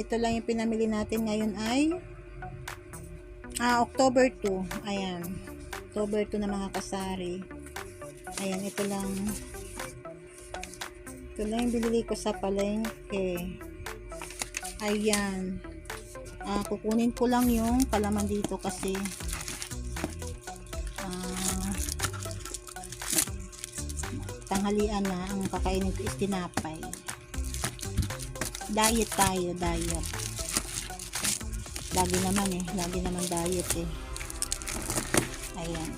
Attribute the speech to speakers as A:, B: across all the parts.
A: ito lang yung pinamili natin ngayon ay ah, October 2. Ayan. October 2 na mga kasari. Ayan, ito lang. Ito lang yung binili ko sa palengke. Ayan. Ah, kukunin ko lang yung palaman dito kasi ah, tanghalian na ang kakainin ko is tinapay. Diet tayo, diet. Lagi naman eh, lagi naman diet eh. Ayan.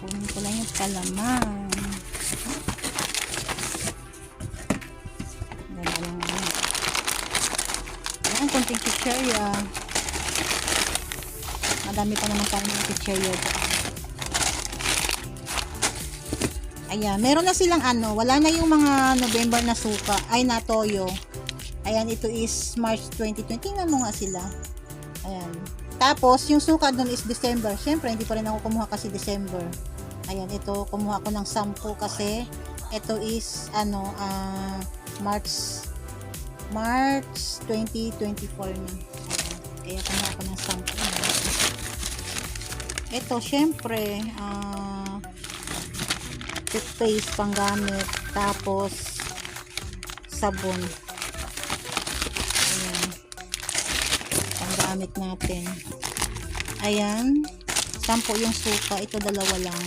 A: Kunin ko lang yung palaman. Ganda lang ano. Ayan, konting chicherya. Madami pa naman tayo ng chicherya dyan. Ayan, meron na silang ano, wala na yung mga November na suka, ay na toyo. Ayan, ito is March 2020. Tingnan mo nga sila. Ayan. Tapos, yung suka doon is December. Siyempre, hindi pa rin ako kumuha kasi December. Ayan, ito, kumuha ko ng 10 kasi ito is, ano, ah, March March 2024 na. Ayan. Kaya kumuha ko ng 10. Ito, syempre, ah, toothpaste panggamit tapos sabon. Ayan. Panggamit natin. Ayan. Sampo yung suka. Ito dalawa lang.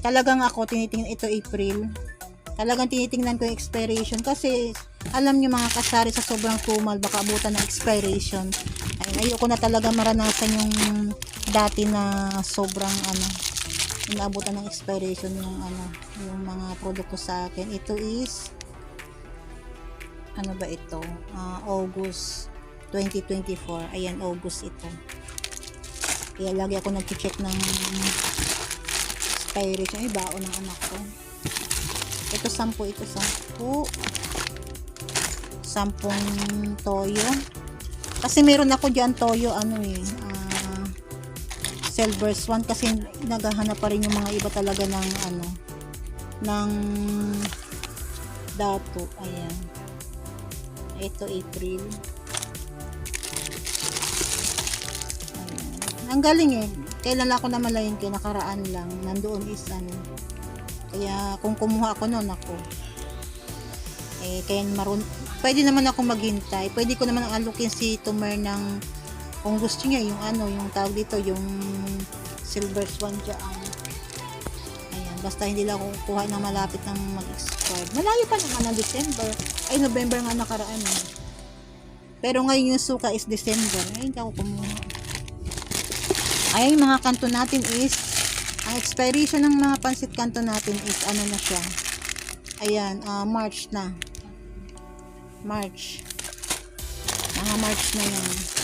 A: Talagang ako tinitingnan ito April. Talagang tinitingnan ko yung expiration kasi alam nyo mga kasari sa sobrang tumal baka abutan ng expiration. Ay ayoko na talaga maranasan yung dati na sobrang ano inaabutan ng expiration yung ano yung mga produkto sa akin. Ito is ano ba ito? Ah, August 2024 ayan August ito. Kaya lagi ako nag-check ng expiration. Ay baon ng anak ko. Ito sampu ito sampu. Sampung toyo. Kasi meron ako dyan toyo ano eh ah, Silver's one kasi naghahanap pa rin yung mga iba talaga ng ano ng dato ayan. Ito April. Ayan. ang galing eh. Kailan ako na malayin kay nakaraan lang. Nandoon is ano. Kaya kung kumuha ako noon ako. Eh kaya marun pwede naman ako maghintay. Pwede ko naman alukin si Tumer ng kung gusto niya yung ano yung tawag dito yung silver swan dyan. Ayan basta hindi lang ako kukuha ng malapit ng mag-expire malayo pa naman ng December. Ay November nga nakaraan eh. pero ngayon yung suka is December. Ay hindi ako kumuha. Ay yung mga kanto natin is ang expiration ng mga pansit kanto natin is ano na siya? Ayan ah, March na. March. Mga March na yan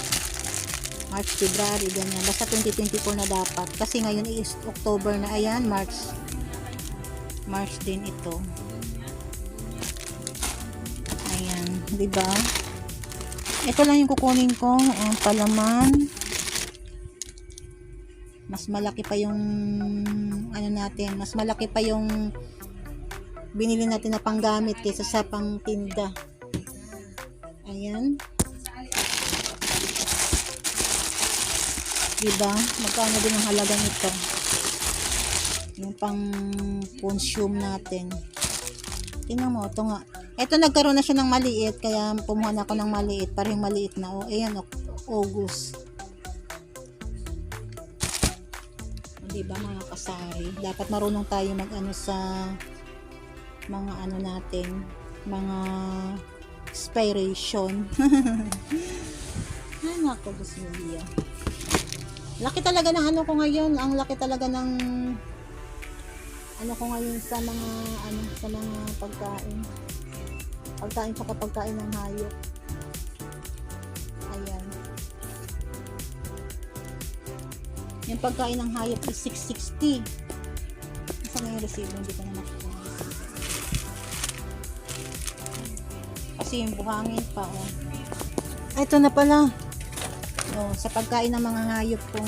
A: March, February, ganyan. Basta 2024 na dapat. Kasi ngayon is October na. Ayan, March. March din ito. Ayan, di ba? Ito lang yung kukunin ko. Ang palaman. Mas malaki pa yung ano natin. Mas malaki pa yung binili natin na panggamit kaysa sa pang tinda. Ayan. Diba? Magkano din ang halaga nito? Yung pang consume natin. Tingnan mo, ito nga. Ito nagkaroon na siya ng maliit, kaya pumuha na ako ng maliit. Parang maliit na. O, ayan, o, August. Diba mga kasari? Dapat marunong tayo mag-ano sa mga ano natin, mga expiration. Ay, nako, Diyos mo. Laki talaga ng ano ko ngayon, ang laki talaga ng ano ko ngayon sa mga ano sa mga pagkain. Pagkain pa pagkain ng hayop. Ayan. Yung pagkain ng hayop is 660. Saan na yung resibo? Hindi ko na nakukuha. Kasi yung buhangin pa. Oh. Ito na pala. Oh, sa pagkain ng mga hayop ko.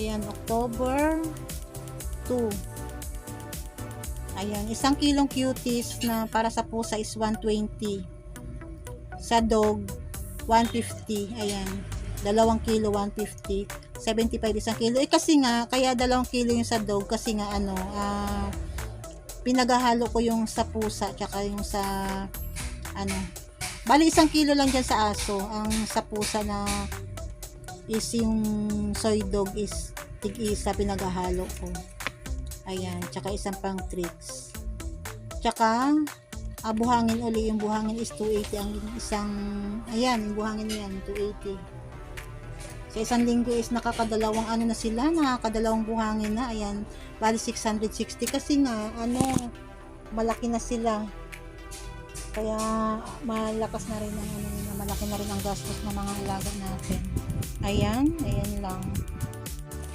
A: Ayan, October 2. Ayan, isang kilong cuties na para sa pusa is 120. Sa dog, 150. Ayan, dalawang kilo, 150. 75 isang kilo. Eh kasi nga, kaya dalawang kilo yung sa dog kasi nga ano, ah, pinaghahalo ko yung sa pusa tsaka yung sa ano, bali isang kilo lang dyan sa aso. Ang sa pusa na is yung soy dog is tig-isa pinaghahalo ko. Ayan, tsaka isang pang tricks. Tsaka, ah, buhangin uli. Yung buhangin is 280. Ang isang, ayan, yung buhangin yan, 280. Sa isang linggo is nakakadalawang ano na sila, nakakadalawang buhangin na. Ayan, bali 660 kasi nga, ano, malaki na sila. Kaya, malakas na rin ang ano malaki na rin ang gastos ng mga alaga natin. Ayan, ayan lang.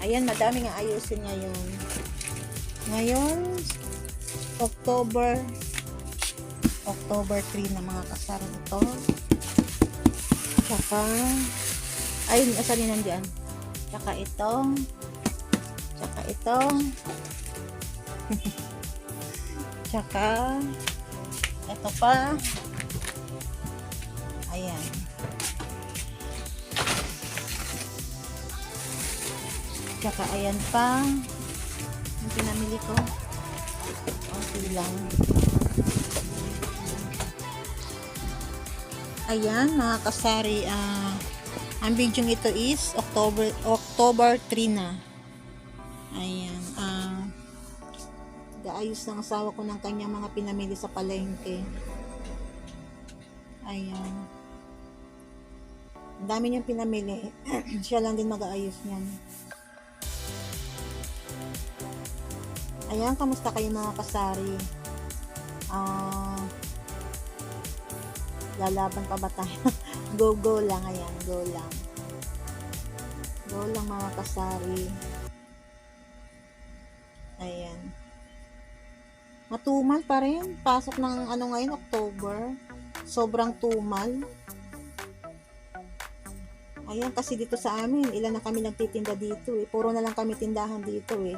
A: Ayan, madami nga ayusin ngayon. Ngayon, October October 3 na mga kasar ito. Tsaka ayun, asalin nandiyan. Tsaka ito. Tsaka ito. Tsaka ito pa. Ayan. Tsaka ayan pa. Yung pinamili ko. Okay lang. Ayan, mga kasari, ah, ang video ito is October October 3 na. Ayan, gaayos ng asawa ko ng kanyang mga pinamili sa palengke. Ayan. Ang dami niyang pinamili. Siya lang din mag-aayos niyan. Ayan, kamusta kayo mga kasari? Ah, lalaban pa ba tayo? go, go lang, ayan, go lang. Go lang mga kasari. Ayan. Matumal pa rin. Pasok ng ano ngayon, October. Sobrang tumal. Ayan, kasi dito sa amin, ilan na kami nagtitinda dito eh. Puro na lang kami tindahan dito eh.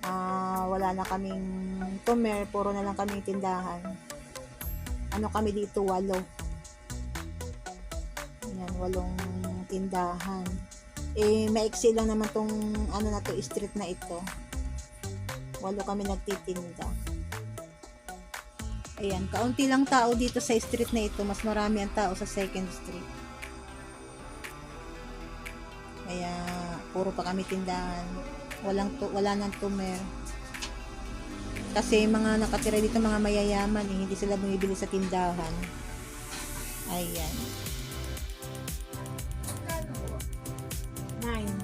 A: Ah, wala na kaming tumer, puro na lang kaming tindahan. Ano kami dito, walo. Ayan, walong tindahan. Eh, maiksi lang naman tong ano na to, street na ito. Walo kami nagtitinda. Ayan, kaunti lang tao dito sa street na ito. Mas marami ang tao sa second street. Kaya, puro pa kami tindahan. Walang to, wala nang tumer. Kasi mga nakatira dito mga mayayaman, eh, hindi sila bumibili sa tindahan. Ayan. Nine.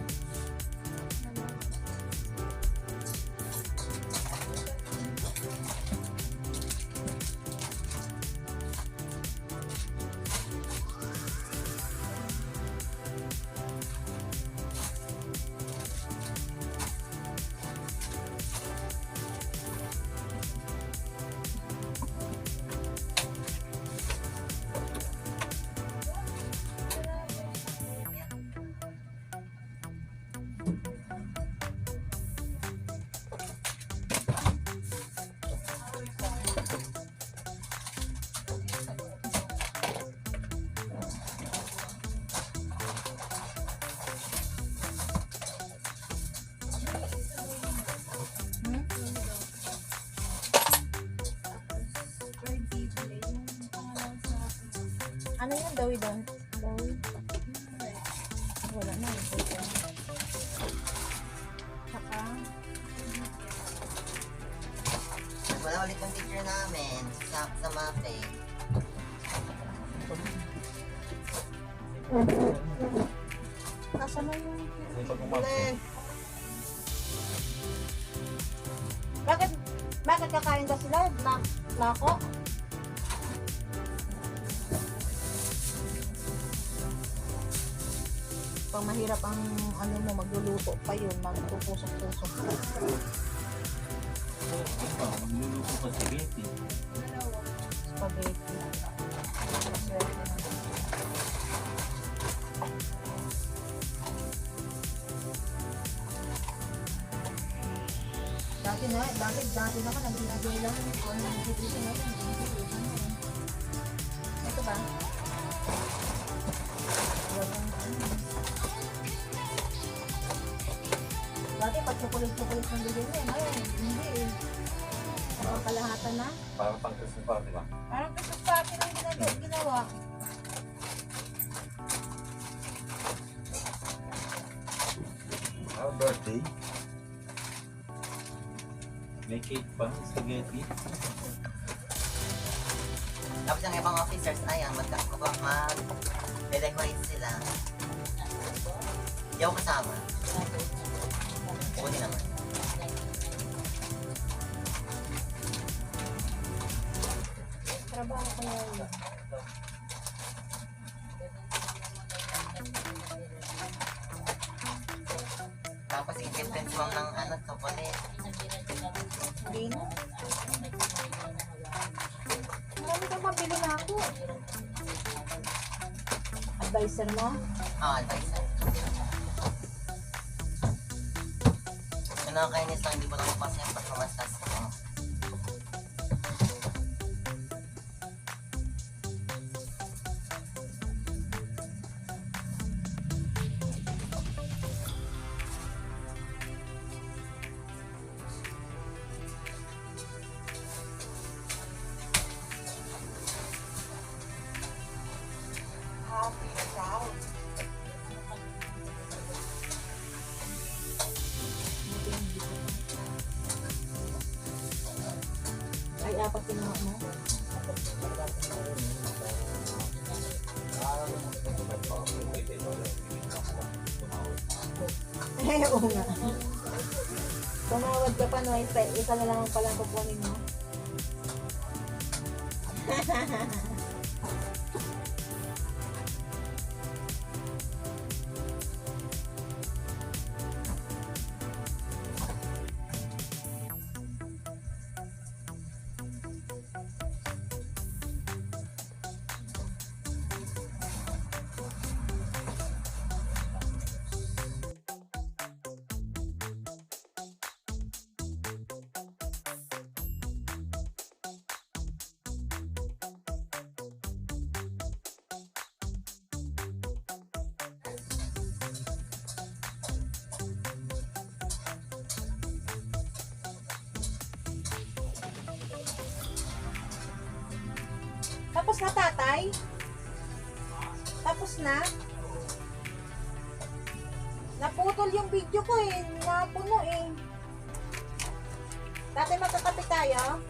A: Dawi? Dawi? Wala na. Saka,
B: Wala ulit ang teacher namin sa, sa mapping.
A: nasa na yung... Bakit, bakit kakain ba sila? Na, nako? Pag mahirap ang ano mo, magluluto pa yun, magtutusok-tusok ka.
C: Magluluto pa spaghetti.
A: Spaghetti. Maswerte naman. Dati na, bakit dati na ka nag-enjoy lang kung ano dito ngayon. Ito ba? Chocolate-chocolate ng bigyan mo, ngayon, hindi eh. Napapalahatan na.
C: Parang pang Christmas party ba?
A: Parang Christmas party lang ginagawa. ginawa.
C: Ah, birthday. May cake pa, spaghetti.
B: Tapos yung ibang officers, ayan, magkakabang mag decorate sila. Hindi ako kasama. Buti naman.
A: Trabaho ko ngayon.
B: Tapos i-difference mo ng ano, chocolate.
A: Hindi na. Marami kang mabili na ako. Advisor mo?
B: Ah, advisor. Lang, hindi ko lang mapasa
A: Ay, apat kinuha mo? Ay, oo nga. Tumawad ka pa, no? Isa, isa na lang palang kukunin mo. Tapos na, tatay? Tapos na? Naputol yung video ko eh. Napuno eh. Tatay, magkakapit tayo?